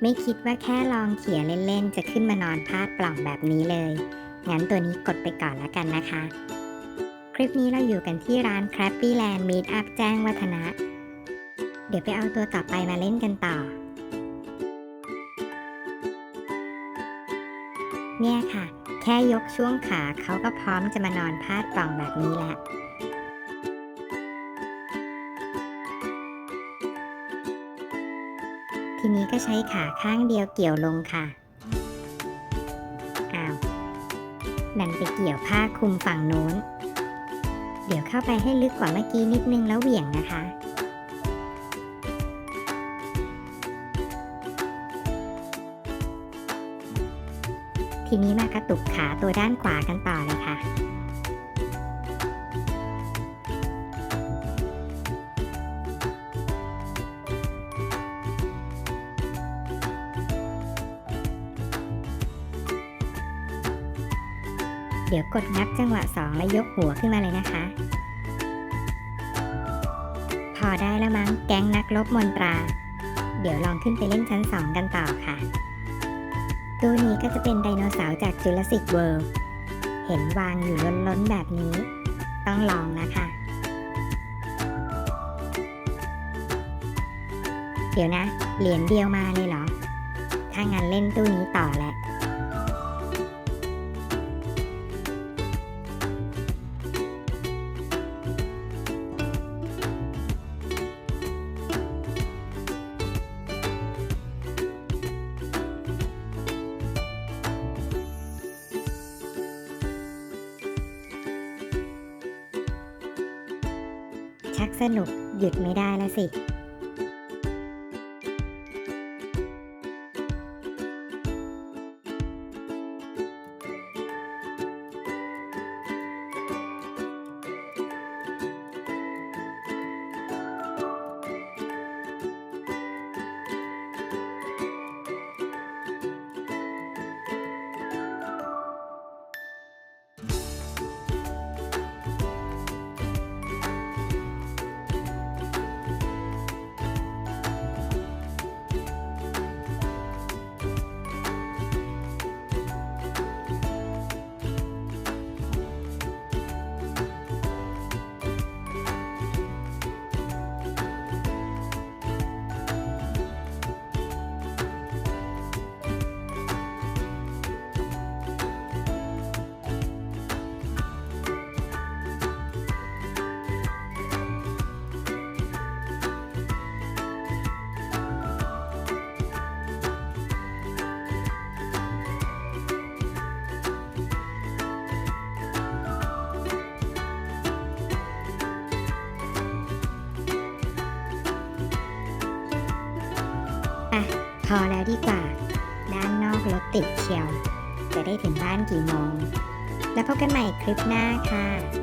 ไม่คิดว่าแค่ลองเขี่ยเล่นๆ จะขึ้นมานอนพาดปล่องแบบนี้เลย งั้นตัวนี้กดไปก่อนแล้วกันนะคะ คลิปนี้เราอยู่กันที่ร้าน Crappy Land Meet Up แจ้งวัฒนะ เดี๋ยวไปเอาตัวต่อไปมาเล่นกันต่อ เนี่ยค่ะ แค่ยกช่วงขาเขาก็พร้อมจะมานอนพาดปล่องแบบนี้แล้ว ทีนี้ก็ใช้ขาข้างเดียวเกี่ยวลงค่ะ อ้าวดันไปเกี่ยวผ้าคลุมฝั่งโน้น เดี๋ยวเข้าไปให้ลึกกว่าเมื่อกี้นิดนึงแล้วเหวี่ยงนะคะทีนี้มากระตุกขาตัวด้านขวากันต่อเลยค่ะ ดี๋ยวกดงับจังหวะ 2 แล้วยกหัวขึ้นมาเลยนะคะ พอได้แล้วมั้งแก๊งนักลบมนตรา เดี๋ยวลองขึ้นไปเล่นชั้น 2 กันต่อค่ะ ตัวนี้ก็จะเป็นไดโนเสาร์จากจูราสสิกเวิลด์เห็นวางอยู่ล้นๆแบบนี้ ต้องลองนะคะ เดี๋ยวนะ เหรียญเดียวมาเลยเหรอ ถ้างั้นเล่นตู้นี้ต่อแหละ ชักสนุกหยุดไม่ได้แล้วสิ อแล้วดีกว่า ด้านนอกรถติดเชียว จะได้ถึงบ้านกี่โมง แล้วพบกันใหม่คลิปหน้าค่ะ